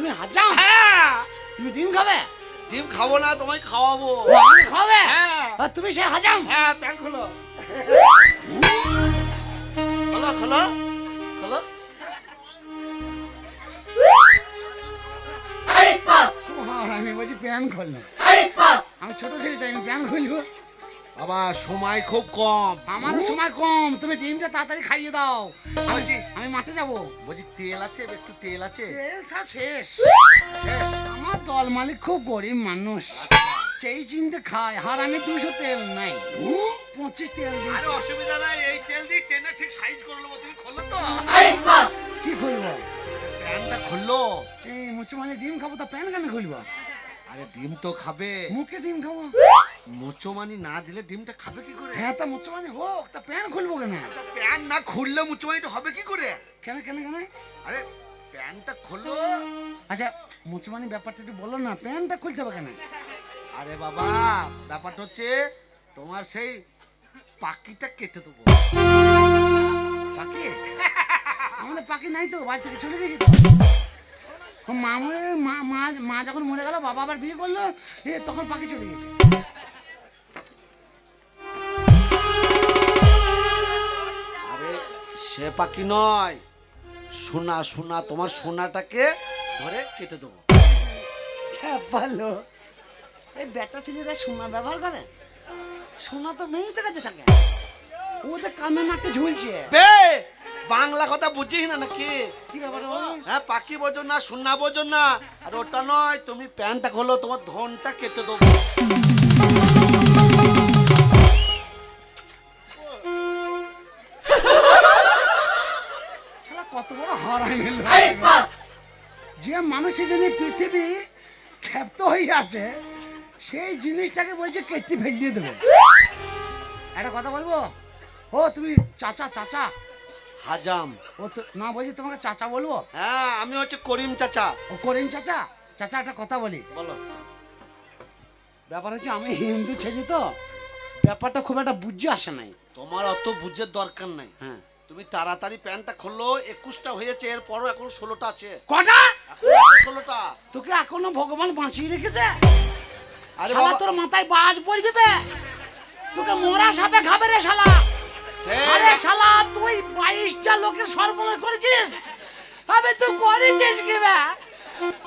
তুমি হাজাম হ্যাঁ। তুমি ডিম খাবে? ডিম খাব না তোমায় খাওয়াবো। আমি খাবে? হ্যাঁ। আর তুমি সে হাজাম? হ্যাঁ প্যান্ট খোলো। খোলো খোলো খোলো। আমি বলছি প্যান খুললো আমি ছোট ছেলে তাই আমি প্যান খুলবো। বাবা সময় খুব কম। আমার সময় কম। তুমি ডিমটা তাড়াতাড়ি খাইয়ে দাও। বলছি আমি মাঠে যাব। বলছি তেল আছে একটু তেল আছে। তেল সব শেষ। শেষ? আমার দল মালিক খুব গরিব মানুষ। সেই চিনতে খায় আর আমি দুশো তেল নাই। পঁচিশ তেল আরে অসুবিধা নাই এই তেল দিয়ে টেনে ঠিক সাইজ করে নেব। তুমি খোলো তো। কি খুলবো প্যানটা খুললো এই মুসলমানের ডিম খাব তা প্যান কেন খুলবো? আরে ডিম তো খাবে। মুখে ডিম খাব। মুচোমানি না দিলে ডিমটা খাবে কি করে? হ্যাঁ তা মুসলমানি হোক তা প্যান খুলবো কেন? প্যান না খুললে মুচোমানিটা হবে কি করে? কেন কেন কেন? আরে প্যানটা খোলো। আচ্ছা মুসলমানি ব্যাপারটা একটু বলো না প্যানটা খুলতে হবে কেন? আরে বাবা ব্যাপারটা হচ্ছে তোমার সেই পাখিটা কেটে দেবো। পাখি? আমাদের পাখি নাই তো বাড়ি থেকে চলে গেছি মা মরে মা মা যখন মরে গেল বাবা আবার বিয়ে করল এ তখন পাখি চলে গেছে। পাখি নয়। সোনা সোনা তোমার সোনাটাকে ধরে কেটে দেবো। ভালো এই বেটা ছেলেরা সোনা ব্যবহার করে? সোনা তো মেয়েদের কাছে থাকে। ওদের কানে নাকে ঝুলছে। বে বাংলা কথা বুঝিস না নাকি? হ্যাঁ পাখি বোঝো না সোনা বোঝো না। আর ওটা নয় তুমি প্যান্টটা খোলো তোমার ধনটা কেটে দেবো। কত বড় হারামি লোক। যে মানুষের জন্য পৃথিবী ক্ষেপ্ত হয়ে আছে সেই জিনিসটাকে বলছে কেটে ফেলিয়ে দেবে। একটা কথা বলব? ও তুমি চাচা চাচা? হাজাম। ও তো না বলছি তোমাকে চাচা বলব? হ্যাঁ আমি হচ্ছে করিম চাচা। ও করিম চাচা? চাচা একটা কথা বলি। বলো। ব্যাপার হচ্ছে আমি হিন্দু ছেলে তো ব্যাপারটা খুব একটা বুঝে আসে নাই। তোমার অত বুঝের দরকার নাই। হ্যাঁ। তুমি তাড়াতাড়ি প্যান্টটা খোলো একুশটা হয়েছে এরপরও এখন ষোলোটা আছে। কটা? এখন ষোলোটা। তোকে এখনও ভগবান বাঁচিয়ে রেখেছে? আরে শালা বাবা। তোর মাথায় বাজ পড়বে বে। তোকে মরা সাপে খাবে রে শালা। আরে শালা তুই বাইশটা লোকের সর্বনাশ করেছিস? আবে তুই করেছিস কি বে?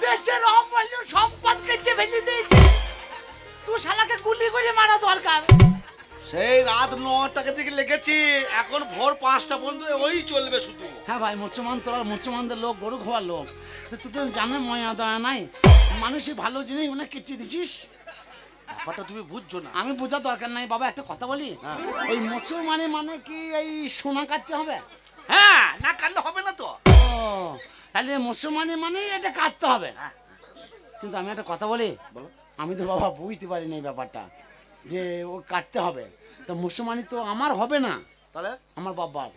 দেশের অমূল্য সম্পদ কেটে ফেলে দিয়েছিস। তুই শালাকে গুলি করে মারা দরকার। সেই রাত নটাকে দিকে লেগেছি। এখন ভোর পাঁচটা পর্যন্ত ওই চলবে শুধু। হ্যাঁ ভাই মুসলমান তোরা মুসলমানদের লোক গরু খাওয়ার লোক। তো তুই তো জানে ময়া দয়া নাই। মানুষের ভালো জিনিস ওনাকে কেটে দিছিস? ব্যাপারটা তুমি বুঝছ না। আমি বোঝার দরকার নাই বাবা একটা কথা বলি? ওই এই মুসলমানে মানে কি এই সোনা কাটতে হবে? হ্যাঁ না কাটলে হবে না তো। তাহলে মুসলমানে মানে এটা কাটতে হবে। কিন্তু আমি একটা কথা বলি। আমি তো বাবা বুঝতে পারিনি এই ব্যাপারটা। যে ও কাটতে হবে। তা মুসলমানি তো আমার হবে না। তাহলে? আমার বাবার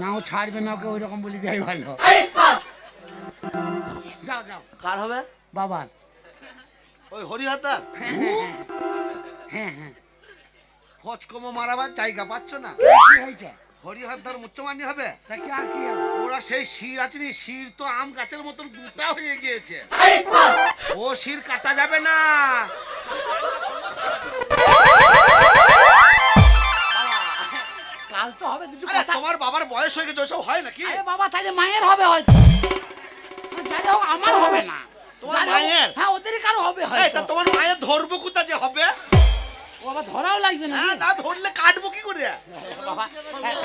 না ও ছাড়বে না ওকে ওই রকম বলি দেয় ভালো। যাও যাও। কার হবে? বাবার। ওই হরিহাতার হ্যাঁ হ্যাঁ ফচকমো মারাবার জায়গা পাচ্ছ না? কি হয়েছে? হরিহাতার মুচ্চমানি হবে? তা কি আর কি হবে? ওরা সেই শির আছে নি শির তো আম গাছের মতন দুটা হয়ে গিয়েছে। ও শির কাটা যাবে না। কাজ তো হবে দুটো কথা তোমার বাবার বয়স হয়ে গেছে ওসব হয় নাকি? আরে বাবা তাহলে মায়ের হবে হয়তো। যাই হোক আমার হবে না। তোমার মায়ের? হ্যাঁ ওদেরই কারও হবে এই তা তোমার মায়ের ধরবো কোথা যে হবে? ও বাবা ধরাও লাগবে না। হ্যাঁ না ধরলে কাটবো কি করে? বাবা হ্যাঁ।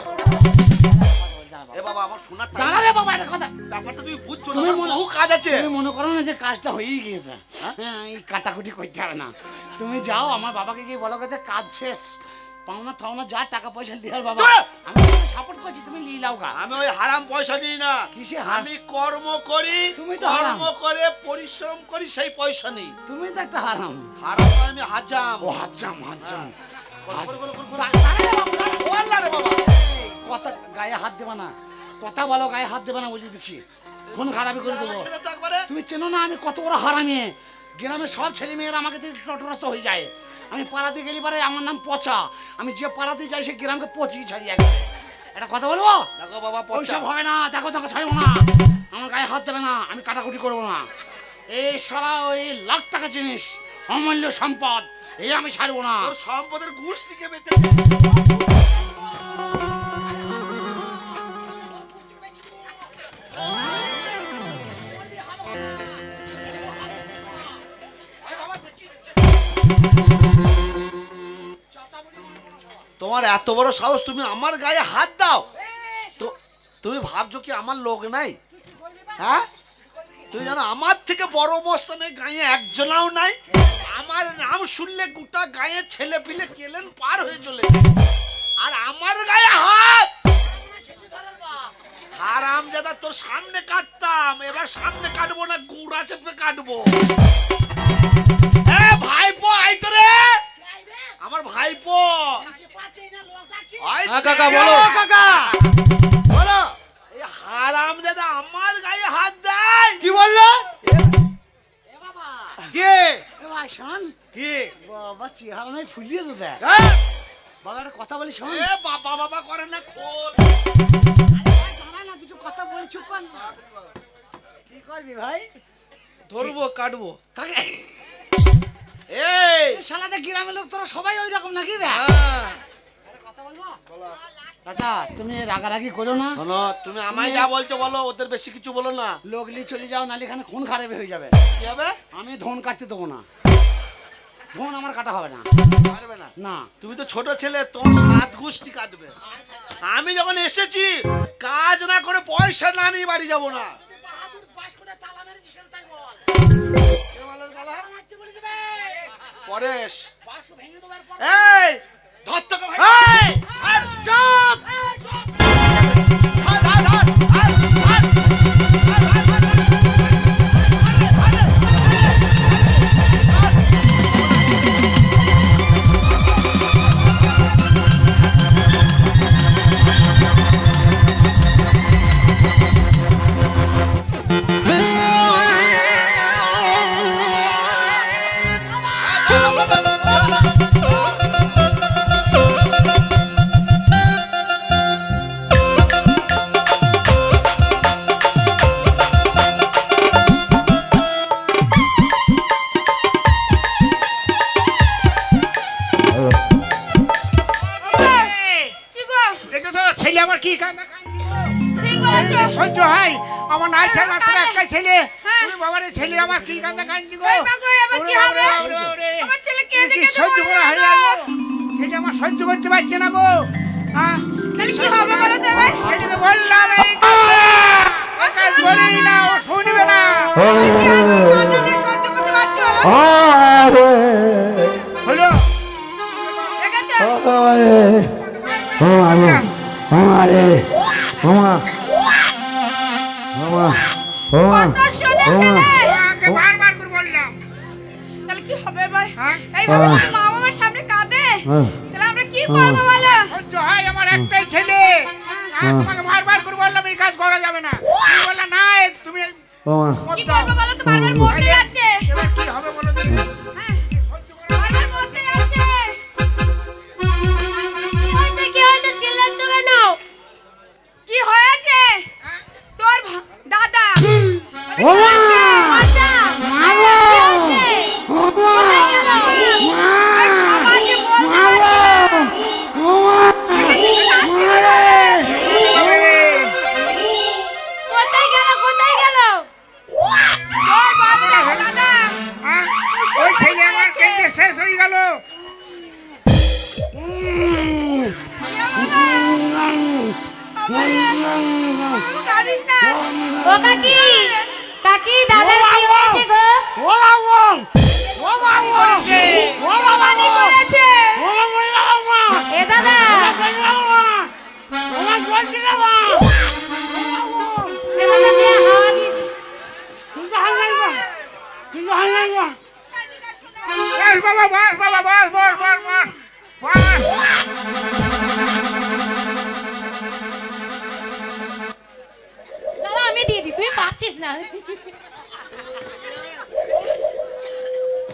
এ বাবা আমার শোনার টাইম দাঁড়া রে বাবা একটা কথা। ব্যাপারটা তুমি বুঝছ না আমার বহু কাজ আছে। তুমি মনে করো না যে কাজটা হয়েই গিয়েছে? হ্যাঁ? এই কাটাকুটি করতে হবে না। তুমি যাও আমার বাবাকে গিয়ে বলো গেছে কাজ শেষ। পাওনা থাওনা যা টাকা পয়সা লিয়ার বাবা। আমি সাপোর্ট করছি তুমি লিলাও গা। আমি ওই হারাম পয়সা নিই না। কিসে আমি কর্ম করি তুমি তো কর্ম। করে পরিশ্রম করি সেই পয়সা নেই। তুমি তো একটা হারাম। হারাম মানে আমি হাজাম। ও হাজাম হাজাম। হাত দেবে না। কথা বলো গায়ে হাত দেবে না বলে দিচ্ছি খুন খারাপি করে দেবো। তুমি চেনো না আমি কত বড় হারামি। গ্রামের সব ছেলে মেয়েরা আমাকে দেখে টটরস্ত হয়ে যায়। আমি পাড়াতে গেলি পারে আমার নাম পচা। আমি যে পাড়াতে যাই সে গ্রামকে পচিয়ে ছাড়িয়ে গেছে। একটা কথা বলব? দেখো বাবা ওইসব হবে না দেখো দেখো ছাড়বো না। আমার গায়ে হাত দেবে না আমি কাটাকুটি করব না। এই সারা ওই লাখ টাকা জিনিস অমূল্য সম্পদ এই আমি ছাড়বো না। সম্পদের ঘুষ থেকে বেঁচে তোমার এত বড় সাহস তুমি আমার গায়ে হাত দাও। তো তুমি ভাবছ কি আমার লোক নাই? হ্যাঁ? তুমি জানো আমার থেকে বড় মস্তানে গায়ে একজনাও নাই। আমার নাম শুনলে গোটা গায়ে ছেলে পিলে কেলেন পার হয়ে চলে আর আমার গায়ে হাত! হারাম দাদা তোর সামনে কাটতাম। এবার সামনে কাটবো না গুড়া চেপে কাটবো। ভাইপো আই তো রে। আমার ভাইপো। হ্যাঁ, কাকা, বলো। কাকা। বলো। হারাম দাদা আমার গায়ে হাত দেয়। কি বলল? কে? ভাই শোন। কি? বাবা চেহারা নাই ফুলিয়েছে দেখ। হ্যাঁ? বাবা একটা কথা বলি শোন। এ বাবা বাবা করে না খোল। না দুটো কথা বলি চুপ কর। না কি করবি ভাই? ধরবো কাটবো। কাকে? এই! শালাতে গ্রামের লোক তোরা সবাই ওই রকম নাকি হ্যাঁ। চাচা তুমি রাগারাগি করো না। শোনো তুমি আমায় যা বলছো বলো ওদের বেশি কিছু বলো না। লোকলি চলে যাও নালে এখানে খুন খারাপ হয়ে যাবে। কি হবে? আমি ধন কাটতে দেবো না। ধন আমার কাটা হবে না। পারবে না। না। তুমি তো ছোট ছেলে তোমার সাত গোষ্ঠী কাটবে। আমি যখন এসেছি কাজ না করে পয়সা না নিয়ে বাড়ি যাব না। পরেশ এই ধর তোকে ভাই এই! চুপ! ধর, ধর, ধর, ধর, ধর। যে সহ্য করতে পারছ? হলো দেখেছ? কত সোজা বারবার করে বললাম তাহলে কি হবে এবার? হ্যাঁ? এইভাবে সামনে কাঁদে, কি করব বলো? হয় আমার একটাই ছেলে আর তোমাকে বারবার করে বললাম এই কাজ করা যাবে না তুমি কি করব বলো তো? বারবার মরতে যাচ্ছে। এবার কি হবে বলো দেখি হ্যাঁ। কি হয়েছে, হয়েছে? তোর দাদা। বাবা বাস বাবা বাস বস বস বস দাদা আমি দিয়ে দিই তুই পাচ্ছিস না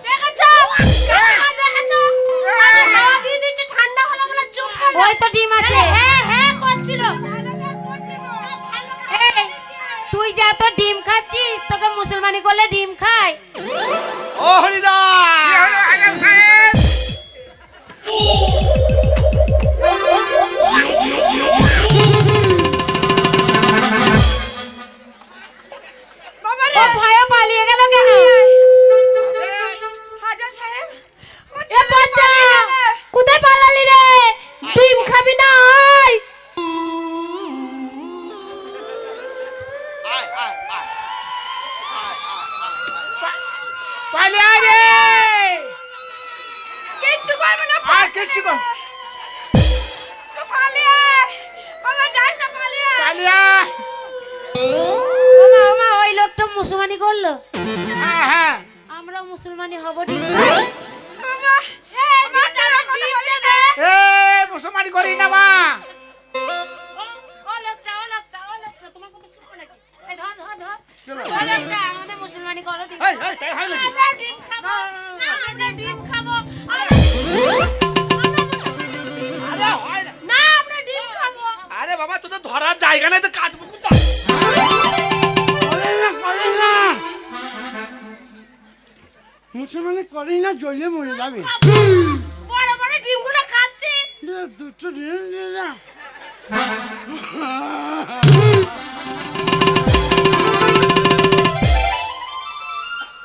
দেখেছ তো ডিম আছে হ্যাঁ হ্যাঁ তুই যা তো ডিম খাচ্ছিস তোকে মুসলমানি করলে ডিম খায়। মুসলমানি করল? হ্যাঁ হ্যাঁ। আমরাও মুসলমানি হব ঠিক মুসলমানি করি না মা। মুসলমানি করো ঠিক এই এই তাই নাকি? আমরা ডিম খাব। আমরা ডিম খাব। আমরা- আরে না। না আমরা ডিম খাব। আরে বাবা তোদের ধরার জায়গা নেই তো কাটবো। মুসলমানে করেই না জ্বলে মরে যাবে। বড় বড় ডিমগুলো খাচ্ছি। দুটো ডিম দিয়ে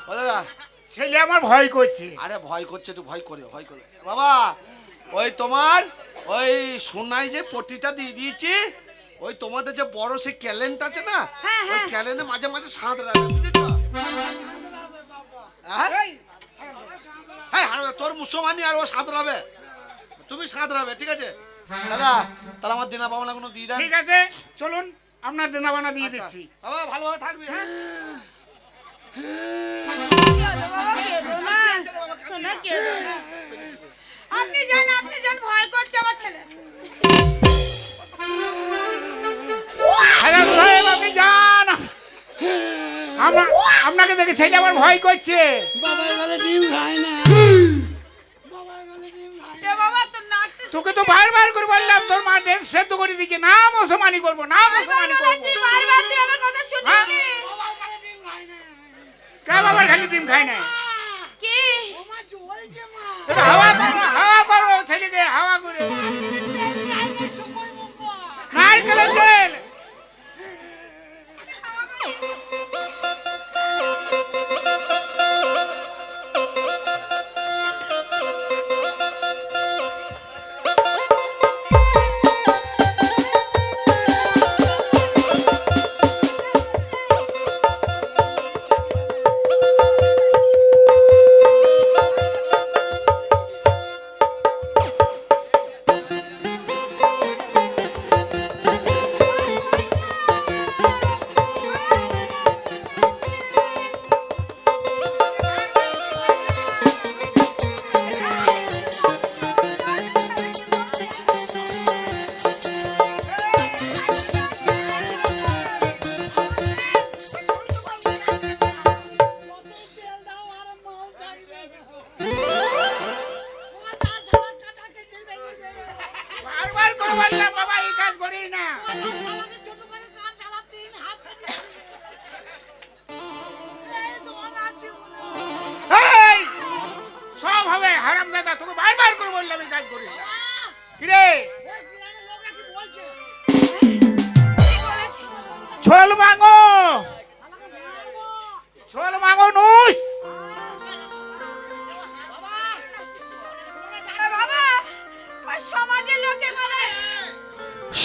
ও দাদা। ছেলে আমার ভয় করছে। আরে ভয় করছে তো ভয় করে ভয় করে। বাবা ওই তোমার ওই সোনাই যে পট্টিটা দিয়ে দিয়েছি ওই তোমাদের যে বড় সে ক্যালেন্ট আছে না হ্যাঁ, ওই হ্যাঁ। ক্যালেন্টে মাঝে মাঝে সাঁত রাখবে বুঝেছ? হ্যাঁ? হ্যাঁ হারাবে, তোর মুসলমানি আর ও সাঁত রাবে তুমি সাঁত রাবে ঠিক আছে? দাদা তাহলে আমার দিনা পাওনা কোনো দিয়ে দেন? ঠিক আছে চলুন আপনার দেনা বানা দিয়ে দিচ্ছি। বাবা ভালোভাবে থাকবি হ্যাঁ? আপনি যান আপনি যান ভয় করছে আমার ছেলে। আমরা আপনাকে দেখে ছেলে আমার ভয় করছে। বাবা এখানে ডিম খায় না। এ বাবা তোর নাকটা তোকে তো বারবার করে বললাম তোর মা ডেম সেদ্ধ করে দিকে না মুসলমানি করব না মুসলমানি করব। কথা হ্যাঁ? কে বাবার খালি ডিম খায় না? কি? হাওয়া করো হাওয়া করো ছেলেকে হাওয়া করে। নারকেলের তেল।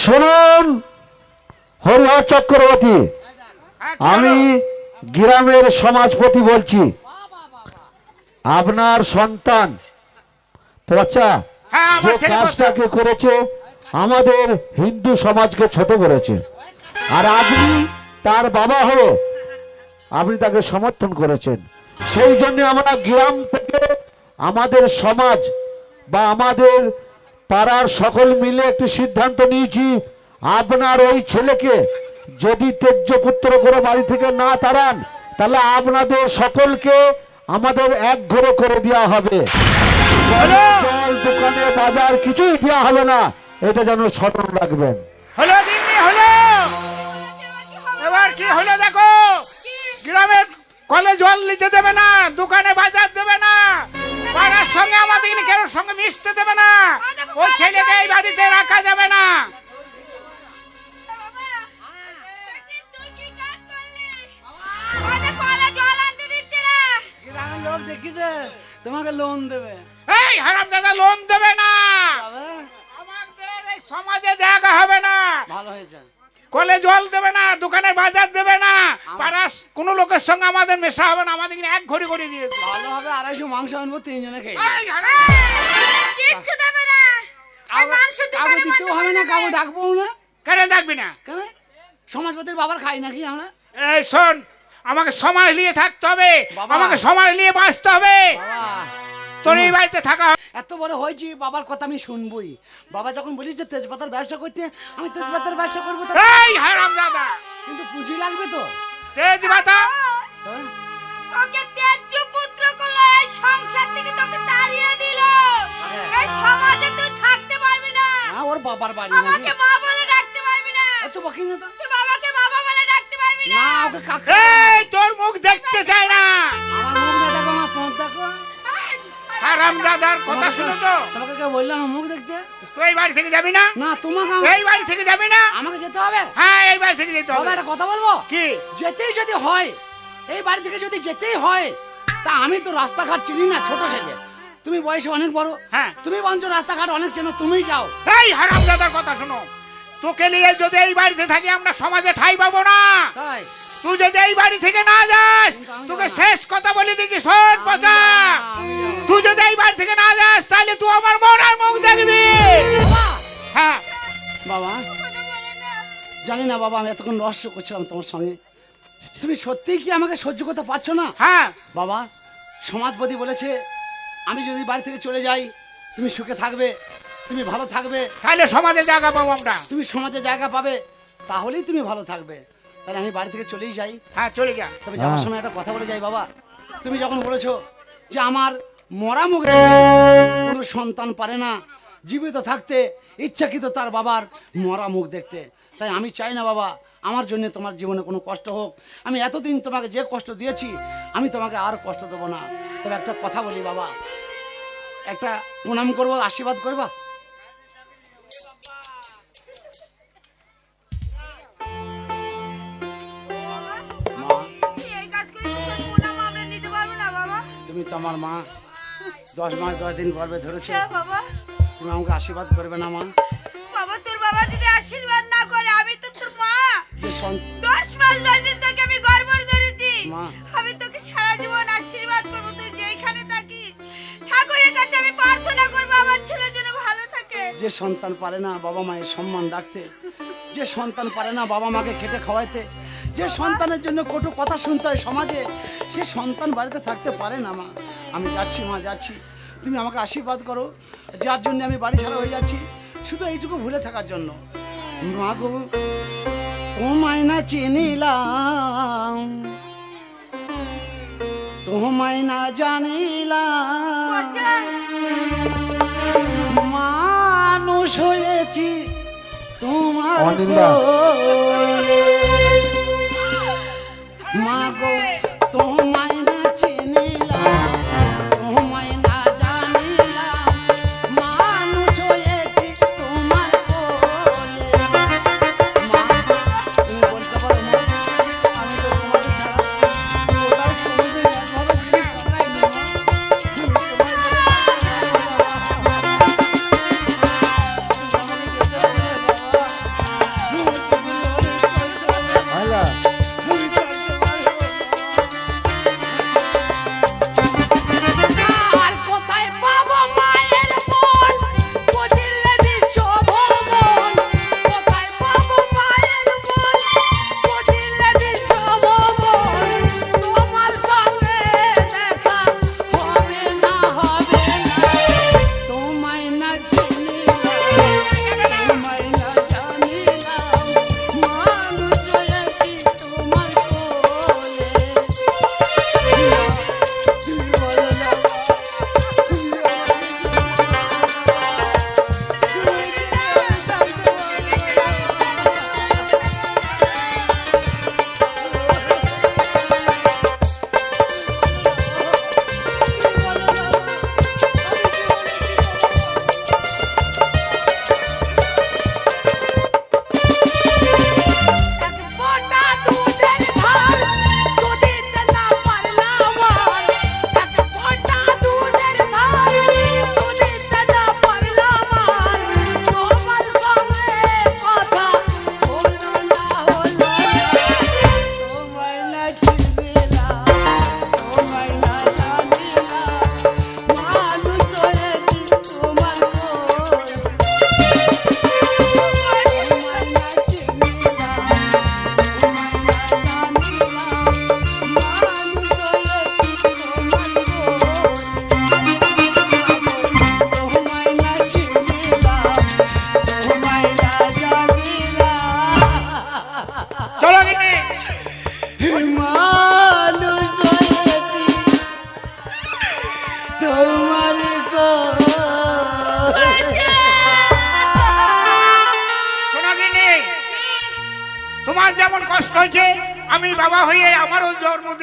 শুনুন হরিহর চক্রবর্তী। আমি গ্রামের সমাজপতি বলছি। আপনার সন্তান পচা হ্যাঁ যে। কাজটাকে করেছে আমাদের হিন্দু সমাজকে ছোট করেছে। আর আপনি তার বাবা হয়ে আপনি তাকে সমর্থন করেছেন। সেই জন্য আমরা গ্রাম থেকে আমাদের সমাজ বা আমাদের পাড়ার সকল মিলে একটি সিদ্ধান্ত নিয়েছি আপনার ওই ছেলেকে যদি তেজ্য পুত্র করে বাড়ি থেকে না তাড়ান তাহলে আপনাদের সকলকে আমাদের এক ঘরে করে দেওয়া হবে। জল দোকানে বাজার কিছুই দেওয়া হবে না এটা যেন স্মরণ রাখবেন। হলো দিদি হলো। এবার কি হলো দেখো? গ্রামের কলে জল নিতে দেবে না দোকানে বাজার দেবে না। সঙ্গে আমাদের কেউ সঙ্গে মিশতে দেবে না। ওই ছেলেকে এই বাড়িতে রাখা যাবে না। তোমাকে লোন দেবে এই হারাম দাদা লোন দেবে না। আমাদের এই সমাজে জায়গা হবে না। ভালো হয়েছে। কলে জল দেবে না দোকানে বাজার দেবে না। পাড়ার কোনো লোকের সঙ্গে আমাদের মেশা হবে না আমাদের এক ঘড়ি করে দিয়েছে ভালো হবে আড়াইশো মাংস আনব তিনজনে খেয়ে কিচ্ছু দেবে না। মাংস দোকানে দিতেও হবে না কাউকে ডাকবো না। কেন দেখবি না? কেন? সমাজপতির বাবার খাই নাকি আমরা? এই শোন আমাকে সমাজ নিয়ে থাকতে হবে। আমাকে সমাজ নিয়ে বাঁচতে হবে। বাবা। তোর এই বাড়িতে থাকা এত বড় হয়েছি বাবার কথা আমি শুনবই। বাবা যখন বলিস যে তেজপাতার ব্যবসা করতে আমি তেজপাতার ব্যবসা করব তো এই হারাম দাদা কিন্তু পুঁজি লাগবে তো। তেজ মাথা তবে তোকে ত্যায্য পুত্র করল এই সংসার থেকে তোকে তাড়িয়ে দিল। এই সমাজে তুই থাকতে পারবি না। হ্যাঁ ওর বাবার বাড়ি আমাকে মা বলে ডাকতে পারবি না। এত বকি না তো? তুই বাবাকে বাবা বলে ডাকতে পারবি না। না ওকে কাকা এই তোর মুখ দেখতে চাই না। আমার মুখ না দেখো আমার ফোন দেখো। হারাম দাদার কথা শুনে তো তোমাকে কেউ বললাম আমার মুখ দেখতে? তুই এই বাড়ি থেকে যাবি না? না তোমাকে আম- এই বাড়ি থেকে যাবি না? আমাকে যেতে হবে? হ্যাঁ এই বাড়ি থেকে যেতে তবে হবে। একটা কথা বলব? কি? যেতেই যদি হয় এই বাড়ি থেকে যদি যেতেই হয় তা আমি তো রাস্তাঘাট চিনি না ছোট ছেলে তুমি বয়সে অনেক বড়। হ্যাঁ। তুমি বঞ্চ রাস্তাঘাট অনেক চেনো তুমি যাও। এই হারাম দাদার কথা শোনো। তোকে নিয়ে যদি এই বাড়িতে থাকি আমরা সমাজে ঠাই পাবো না। তাই? তুই যদি এই বাড়ি থেকে না যাস তোকে শেষ কথা বলে দিচ্ছি শোন তুই আমার মরার মুখ দেখবি হ্যাঁ। বাবা জানি না বাবা আমি এতক্ষণ রহস্য করছিলাম তোমার সঙ্গে। তুমি সত্যিই কি আমাকে সহ্য করতে পারছ না? হ্যাঁ। বাবা সমাজপতি বলেছে আমি যদি বাড়ি থেকে চলে যাই তুমি সুখে থাকবে তুমি ভালো থাকবে। তাহলে সমাজে জায়গা পাবো আমরা। তুমি সমাজে জায়গা পাবে তাহলেই তুমি ভালো থাকবে। তাহলে আমি বাড়ি থেকে চলেই যাই। হ্যাঁ চলে যা। তবে যাওয়ার হ্যাঁ। সময় একটা কথা বলে যাই বাবা। তুমি যখন বলেছ যে আমার মরা মুখ কোনো সন্তান পারে না জীবিত থাকতে ইচ্ছাকৃত তার বাবার মরা মুখ দেখতে। তাই আমি চাই না বাবা আমার জন্য তোমার জীবনে কোনো কষ্ট হোক। আমি এতদিন তোমাকে যে কষ্ট দিয়েছি আমি তোমাকে আর কষ্ট দেবো না। তবে একটা কথা বলি বাবা একটা প্রণাম করব আশীর্বাদ করবা? তুমি তো আমার মা। দশ মাস দশ দিন গর্বে ধরেছো। হ্যাঁ বাবা। তুমি আমাকে আশীর্বাদ করবে না মা। বাবা তোর বাবা যদি আশীর্বাদ না করে আমি তো তোর মা। যে দশ মাস দশ দিন তোকে আমি গর্ব ধরেছি। আমি তোকে সারা জীবন আশীর্বাদ করব তুই যেখানে থাকিস ঠাকুরের কাছে আমি প্রার্থনা করব আমার ছেলে যেন ভালো থাকে। যে সন্তান পারে না বাবা মায়ের সম্মান রাখতে যে সন্তান পারে না বাবা মাকে খেটে খাওয়াইতে যে সন্তানের জন্য কটু কথা শুনতে হয় সমাজে সে সন্তান বাড়িতে থাকতে পারে না মা। আমি যাচ্ছি মা যাচ্ছি। তুমি আমাকে আশীর্বাদ করো যার জন্য আমি বাড়ি ছাড়া হয়ে যাচ্ছি। শুধু এইটুকু ভুলে থাকার জন্য। মা গো তোমায় না চিনিলাম তোমায় না জানিলাম। মানুষ হয়েছি তোমার। মা গো তোমায় না চিনিলাম।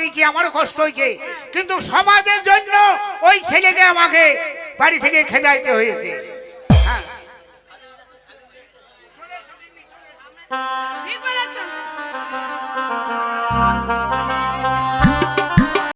দিয়েছি আমারও কষ্ট হয়েছে। কিন্তু সমাজের জন্য ওই ছেলেকে আমাকে বাড়ি থেকে খেদাইতে হয়েছে।